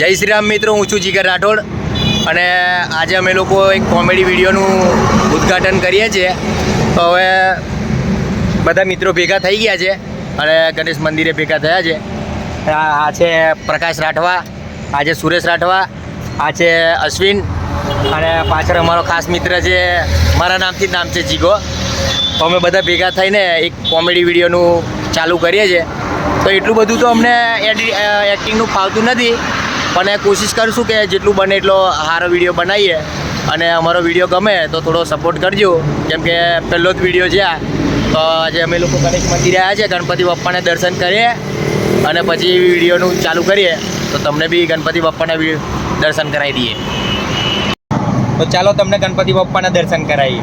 જય શ્રી રામ મિત્રો, હું છું જીગર રાઠોડ અને આજે અમે લોકો એક કોમેડી વિડીયોનું ઉદ્ઘાટન કરીએ છીએ. તો હવે બધા મિત્રો ભેગા થઈ ગયા છે અને ગણેશ મંદિરે ભેગા થયા છે. આ છે પ્રકાશ રાઠવા, આ છે સુરેશ રાઠવા, આ છે અશ્વિન અને પાછળ અમારો ખાસ મિત્ર છે, મારા નામથી જ નામ છે જીગો. તો અમે બધા ભેગા થઈને એક કોમેડી વિડીયોનું ચાલુ કરીએ છીએ. તો એટલું બધું તો અમને એક્ટિંગનું ફાવતું નથી. પણ કોશિશ કરીશું કે જેટલું બને એટલો સારો વીડિયો બનાવીએ. અને અમારો વીડિયો ગમે તો થોડો સપોર્ટ કરજો. કેમ કે પહેલો જ વીડિયો છે આ. તો આજે અમે લોકો ગણેશ મંદિરે આવ્યા છે. ગણપતિ બાપ્પાને દર્શન કરીએ. અને પછી વિડીયોનું ચાલુ કરીએ. તો તમને બી ગણપતિ બાપ્પાના દર્શન કરાવી દઈએ. તો ચાલો તમને ગણપતિ બાપ્પાના દર્શન કરાવીએ.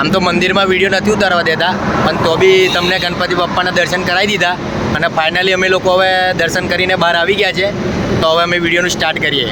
આમ તો મંદિરમાં વીડિયો નથી ઉતારવા દેતા, પણ તો બી તમને ગણપતિ બાપ્પાના દર્શન કરાવી દીધા અને ફાઇનલી અમે લોકો હવે દર્શન કરીને બહાર આવી ગયા છે. તો હવે અમે વિડીયોનું સ્ટાર્ટ કરીએ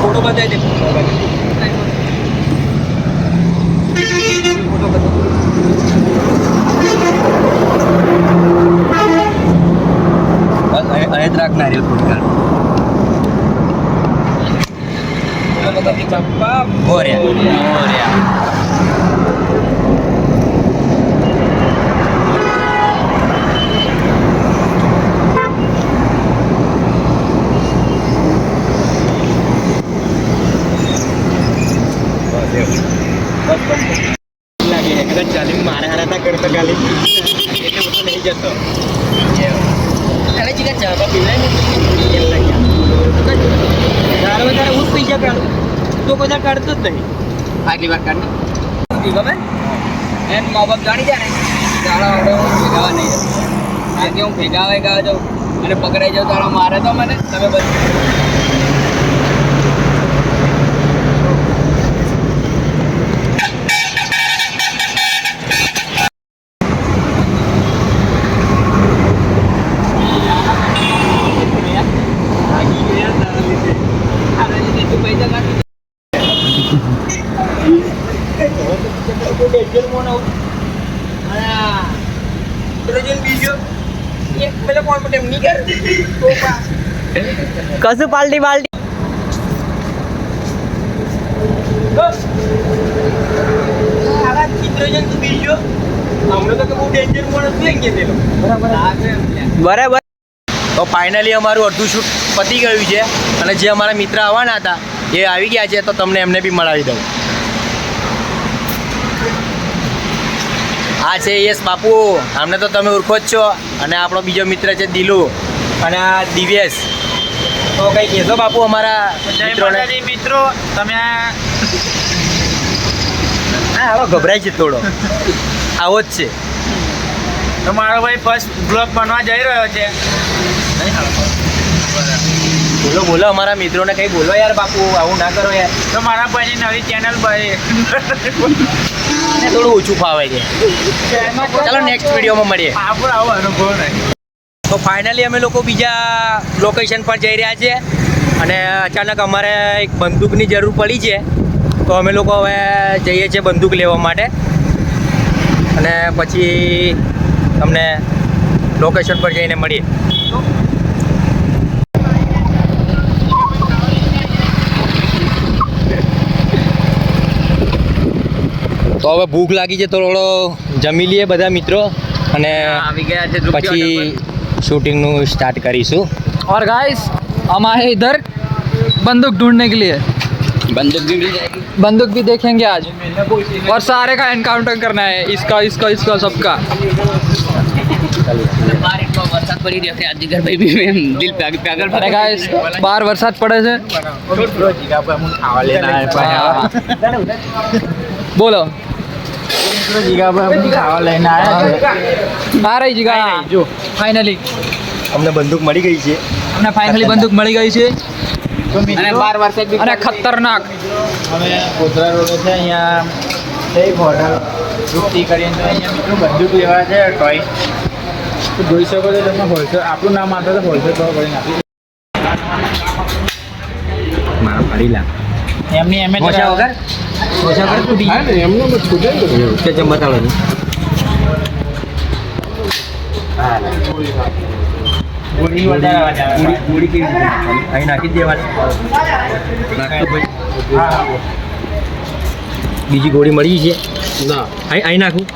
ફોટો બતાવી દે અહીં જ રાખનાર એ થોડી બાપ્પા ઓર્યા ઓર્યા લાગે છે કદાચ ચાલી મારે હારા ના કરતા ખાલી એટલે હું તો નહીં જતો અરે જીગા ચા બા પીવડાય ને એમ લાગ્યા તારે વધારે હું જ પૈસા કાઢું તો બધા કાઢતો જ નહીં. આગલી વાત કાઢની. ગમે? એમ મા બાપ જાણી જાય ને તારા હવે હું ભેગાવા નહીં. આજે હું ભેગા વેગા જાઉં. અને પકડાઈ જાઉં તારા મારે તો મને તમે બધા પૈસા કાઢી કશું પાલટી પાલટી બરાબર. તો ફાઇનલી અમારું અડધું શૂટ પતી ગયું છે. અને જે અમારા મિત્ર આવવાના હતા, એ આવી ગયા છે, તો તમને એમને બી મળાવી દઉં. આ છે યશ બાપુ. અમને તો તમે ઓળખો જ છો. અને આપણો બીજો મિત્ર છે દિલુ. અને આ દિવ્યેશ. તો કંઈ કહેશો બાપુ અમારા મિત્રો. તમે હા હવે ગભરાય છે થોડો. આવો જ છે. તો મારો ભાઈ ફર્સ્ટ બ્લોગ બનવા જઈ રહ્યો છે. બોલો. બોલો અમારા મિત્રોને કંઈ બોલો યાર બાપુ આવું ના કરો યાર. તો મારા ભાઈની નવી ચેનલ ભાઈ એને થોડું ઓછું ફાવે છે. ચાલો નેક્સ્ટ વિડીયોમાં મળીએ. તો ફાઇનલી અમે લોકો બીજા લોકેશન પર જઈ રહ્યા છીએ અને અચાનક અમારે એક બંદૂકની જરૂર પડી છે. તો અમે લોકો હવે જઈએ છીએ બંદૂક લેવા માટે. અને પછી તમને લોકેશન પર જઈને મળીએ. તો હવે ભૂખ લાગી છે તો થોડો જમી લઈએ બધા મિત્રો અને આવી ગયા છે પછી શૂટિંગનું સ્ટાર્ટ કરીશું और गाइस हम आए इधर बंदूक ढूंढने के लिए બંદૂક બી મિલ જાયગી बंदूक भी देखेंगे आज और सारे का एनकाउंटर करना है इसका इसका इसका सबका બાર એટલો વરસાદ પડી રહ્યો છે આ જીગરભાઈ બી ખાવા લઈને આવ્યા છે. આ રહી જીગા જો. ફાઇનલી અમને બંદૂક મળી ગઈ છે. અમને ફાઇનલી બંદૂક મળી ગઈ છે. અને બાર વરસાદ અને ખતરનાક. અમે ગોધરા રોડ છે અહીંયા છે એક હોટલ રૂપટી કરીને અહીંયા મિત્રો બંદૂક લેવા છે ટોય તો જોઈ શકો છો તમે હોલસેલ આપણું નામ આપે તો હોલસેલ ભાવ કરીને આપી મારા ફરી લાગ એમની એમ વગર? મોશા વગર તૂટી કે જેમ બતાડો છો ગોળી વધારે અવાજ આવે. પૂરી પૂરી કેવી રીતે? અહીં નાખી દેવાની. બીજી ગોળી મળી છે. ના. અહીં અહીં નાખું.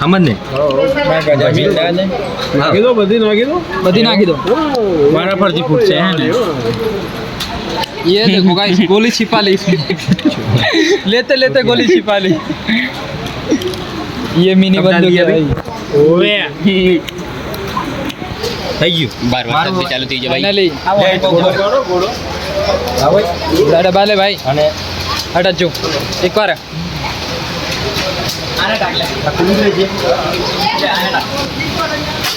સમજ જ ને? દો બધી નાખી દો. બધી નાખી દો. મારા પરથી ફૂટશે હે ને? ये देखो गाइस गोली छिपा ली इसमें लेते लेते गोली छिपा ली ये मिनी अब डाल बंदूक दिया है अभी? भाई ઓવે થઈ ગયું બાર વરસાદ બી ચાલુ થઈ જાય ભાઈ फाइनली ગોળો ગોળો दादा बाले भाई અને हटा जो एक बार આ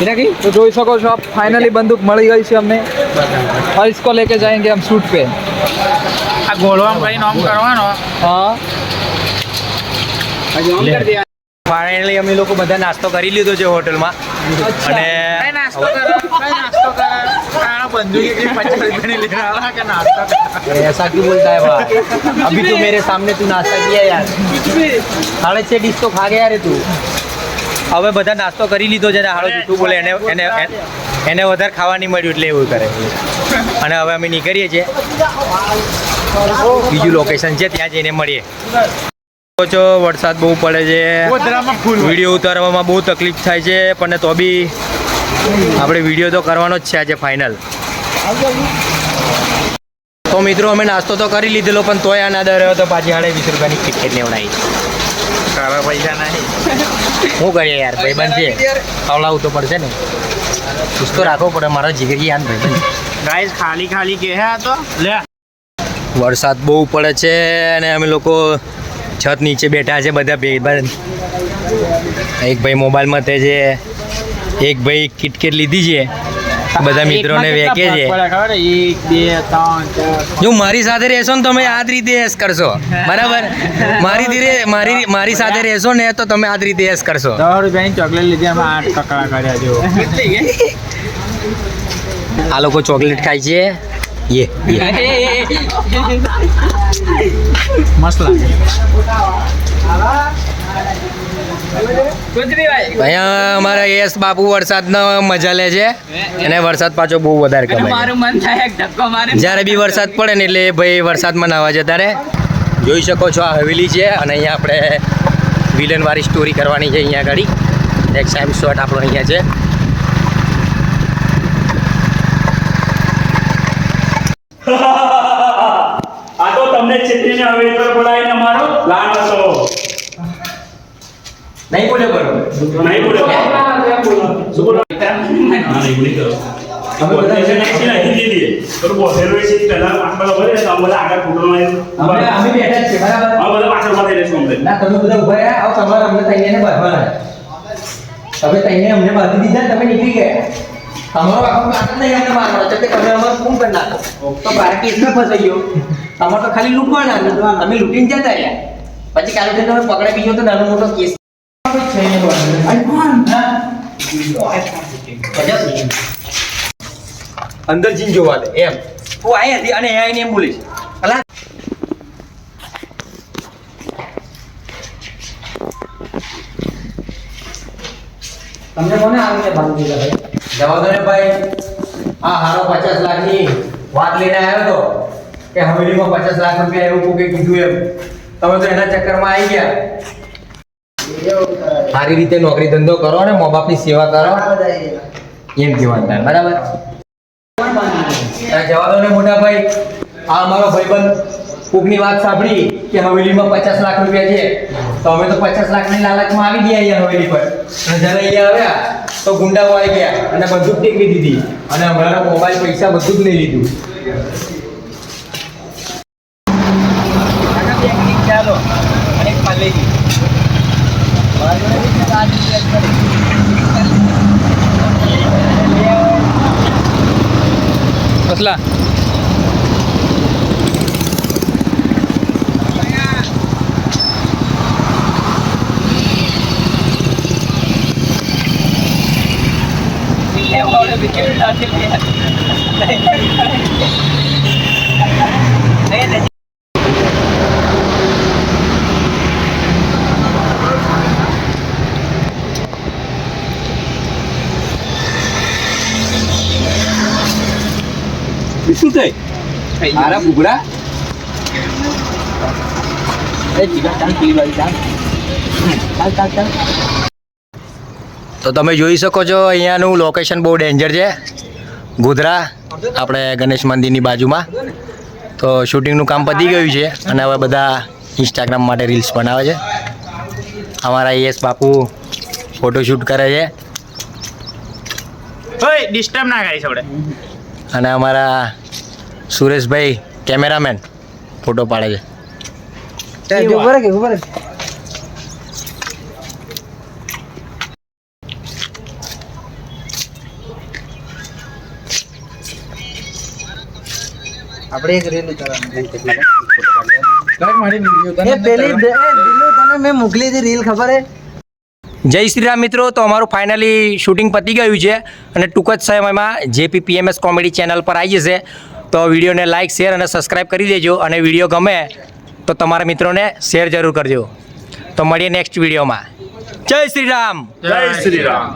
રાખ્યો हाँ तो જોઈ શકો છો આપ ફાઇનલી બંદૂક મળી ગઈ છે અમને और इसको लेके जाएंगे हम शूट पे આ ગોળવામાં ભાઈ નામ કરવાનો हाँ ફાઇનલી અમે લોકો બધા નાસ્તો કરી લીધો છે હોટલમાં અને કઈ નાસ્તો કરો કઈ નાસ્તો કરો આનો બંદૂક એટલી પચાસ રૂપિયાની લઈને આવા કે નાસ્તો કરો अरे ऐसा क्यों बोलता है भाई अभी तो मेरे सामने तू नाश्ता किया यार साढ़े छः डिश तो खा गया रे તું હવે બધા નાસ્તો કરી લીધો છે ને હાલો જૂઠું બોલે એને એને એને વધારે ખાવા નહીં મળ્યું એટલે એવું કરે. અને હવે અમે નીકળીએ છીએ. બીજું લોકેશન છે ત્યાં જઈને મળીએ. છો વરસાદ બહુ પડે છે. વીડિયો ઉતારવામાં બહુ તકલીફ થાય છે પણ તો બી આપણે વીડિયો તો કરવાનો જ છે આજે ફાઇનલ તો મિત્રો અમે નાસ્તો તો કરી લીધેલો પણ તોય આ ના દર તો પાછી હાડે વીસ રૂપિયાની ટિકિટ લેવડાવી. સારા પૈસા નહીં. શું કરીએ યાર ભાઈબંધ છે. ખવડાવવું તો પડશે ને. કુછ તો રાખવો પડે મારો જીગરી યાર ભાઈબંધ. ગાઈસ ખાલી ખાલી કે હે તો. લે. વરસાદ બહુ પડે છે અને અમે લોકો છત નીચે બેઠા છે બધા ભાઈબંધ. એક ભાઈ મોબાઈલમાં તે છે એક ભાઈ કિટકેટ લીધી છે. બધા મિત્રોને વેકે છે? જો મારી સાથે રહેશો ને તમે આ જ રીતે એસ કરશો. બરાબર? મારી ધીરે મારી મારી સાથે રહેશો ને તો તમે આ જ રીતે એસ કરશો. દસ રૂપિયાની ચોકલેટ લીધી અમે આઠ કકડા કર્યા જો આ લોકો ચોકલેટ ખાય છે. યે યે. મસ્ત લાગે. અહીંયા અમારા એસ બાપુ વરસાદનો મજા લે છે. અને વરસાદ પાછો બહુ વધારે કમાય મારું મન થાય એક ધક્કો મારે. જ્યારે બી વરસાદ પડે ને એટલે ભાઈ વરસાદમાં નાવા જતા રહે. જોઈ શકો છો આ હવેલી છે અને અહીંયા આપણે વિલનવાળી સ્ટોરી કરવાની છે અહીંયા આગળ એક ટાઈમ શોટ આપણો અહીંયા છે. આ તો તમને છેતરીને હવે પર બોલાવીને અમારો લાન હતો નહીં બોલે બરોબર નહીં શું બોલો? નહીં બોલી કરો. બોલતે છે નહીં છે નહીં તો બોલેરો છે પહેલા આટલા ભરે તો અમે આગળ ફૂટો અમે અમે બેઠા છે બરાબર? હા બધા પાછળ પાછળ રહેશું અમને ના તમે બધા ઊભા રહ્યા. આવો તમારે અમને તૈયાને બાંધવાના. તમે તૈયાને અમને બાંધી દીધા તમે નીકળી ગયા. તમારો આખો કામ નહીં અમને મારવાનો. તમે અમારું ફોન કરી નાખો. તો બાર કેસમાં ફસાઈ ગયો. તમારે તો ખાલી લૂંટવાના. તમે લૂંટીને જતા રહ્યા. પછી કાલે તમે પકડાઈ બીજો તો નાનો મોટો કેસ. અંદર જીન જોવા દે એમ. તું આયા હતી અને આઈને એમ બોલીશ અલા. તમને કોને આવીને બાંધી દીધા ભાઈ? જવા દો ને ભાઈ આ હારો પચાસ લાખની વાત લઈને આવ્યો તો કે હવેલીમાં પચાસ લાખ રૂપિયા એવું કોઈ કીધું એમ. તમે તો એના ચક્કરમાં આવી ગયા. સારી રીતે નોકરી ધંધો કરો ને મા બાપની સેવા કરો. એમ કહેવાનું થાય, બરાબર? જવા દો ને મોટા ભાઈ. આ અમારો ભાઈબંધ કોકની વાત સાંભળી કે હવેલીમાં પચાસ લાખ રૂપિયા છે. તો અમે તો પચાસ લાખની લાલચમાં આવી ગયા અહીંયા હવેલી પર. અને જ્યારે અહીંયા આવ્યા, તો ગુંડાઓ આવી ગયા અને બધું જ દીધી. અને અમારા મોબાઈલ પૈસા બધું જ લઈ લીધું. Kasla. Ayaw ko na picture natin yan. Ayan શું થઈ મારા ભૂગડા તો તમે જોઈ શકો છો અહીંયાનું લોકેશન બહુ ડેન્જર છે. ગોધરા આપણે ગણેશ મંદિરની બાજુમાં. તો શૂટિંગનું કામ પતી ગયું છે અને હવે બધા ઇન્સ્ટાગ્રામ માટે રીલ્સ બનાવે છે. અમારા યશ બાપુ ફોટોશૂટ કરે છે. ડિસ્ટર્બ ના કરીશ આપણે અને અમારા સુરેશભાઈ કેમેરામેન ફોટો પાડે છે. આપણે એક રીલ ઉતારવાની પેલી તને મેં મોકલી હતી રીલ ખબર હે? જય શ્રી રામ મિત્રો, તો અમારું ફાઇનલી શૂટિંગ પતી ગયું છે અને ટૂંક જ સમયમાં જેપી પીએમએસ કોમેડી ચેનલ પર આવી જશે. તો વિડીયોને લાઇક શેર અને સબસ્ક્રાઈબ કરી દેજો અને વીડિયો ગમે તો તમારા મિત્રોને શેર જરૂર કરજો. તો મળીએ નેક્સ્ટ વિડીયોમાં. જય શ્રી રામ. જય શ્રી રામ.